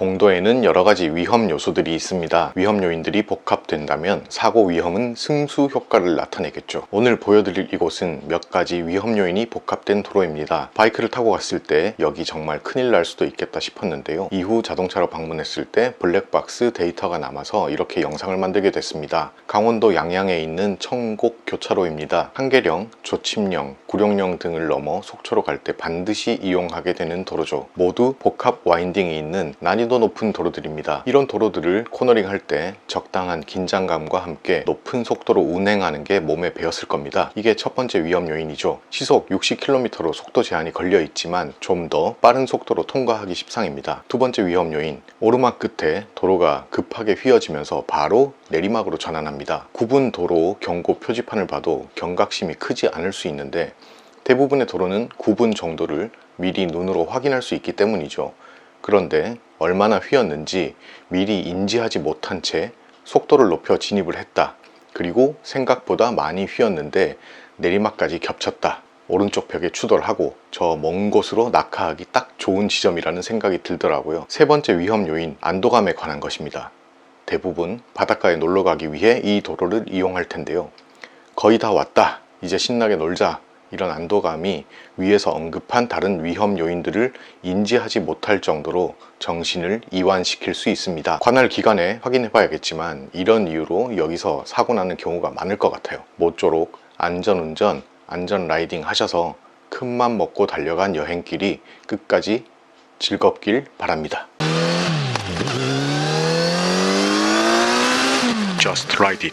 공도에는 여러 가지 위험 요소들이 있습니다. 위험 요인들이 복합된다면 사고 위험은 승수 효과를 나타내겠죠. 오늘 보여드릴 이곳은 몇 가지 위험 요인이 복합된 도로입니다. 바이크를 타고 갔을 때 여기 정말 큰일 날 수도 있겠다 싶었는데요. 이후 자동차로 방문했을 때 블랙박스 데이터가 남아서 이렇게 영상을 만들게 됐습니다. 강원도 양양에 있는 청곡 교차로입니다. 한계령, 조침령, 구룡령 등을 넘어 속초로 갈 때 반드시 이용하게 되는 도로죠. 모두 복합 와인딩이 있는 난이도 높은 도로들입니다. 이런 도로들을 코너링 할 때 적당한 긴장감과 함께 높은 속도로 운행하는 게 몸에 배었을 겁니다. 이게 첫 번째 위험 요인이죠. 시속 60km로 속도 제한이 걸려 있지만 좀 더 빠른 속도로 통과하기 십상입니다. 두 번째 위험 요인, 오르막 끝에 도로가 급하게 휘어지면서 바로 내리막으로 전환합니다. 구분 도로 경고 표지판을 봐도 경각심이 크지 않을 수 있는데 대부분의 도로는 구분 정도를 미리 눈으로 확인할 수 있기 때문이죠. 그런데 얼마나 휘었는지 미리 인지하지 못한 채 속도를 높여 진입을 했다. 그리고 생각보다 많이 휘었는데 내리막까지 겹쳤다. 오른쪽 벽에 추돌 하고 저 먼 곳으로 낙하하기 딱 좋은 지점이라는 생각이 들더라고요. 세 번째 위험 요인, 안도감에 관한 것입니다. 대부분 바닷가에 놀러 가기 위해 이 도로를 이용할 텐데요. 거의 다 왔다. 이제 신나게 놀자. 이런 안도감이 위에서 언급한 다른 위험 요인들을 인지하지 못할 정도로 정신을 이완시킬 수 있습니다. 관할 기간에 확인해 봐야겠지만 이런 이유로 여기서 사고 나는 경우가 많을 것 같아요. 모쪼록 안전운전, 안전 라이딩 하셔서 큰맘 먹고 달려간 여행길이 끝까지 즐겁길 바랍니다. Just ride it.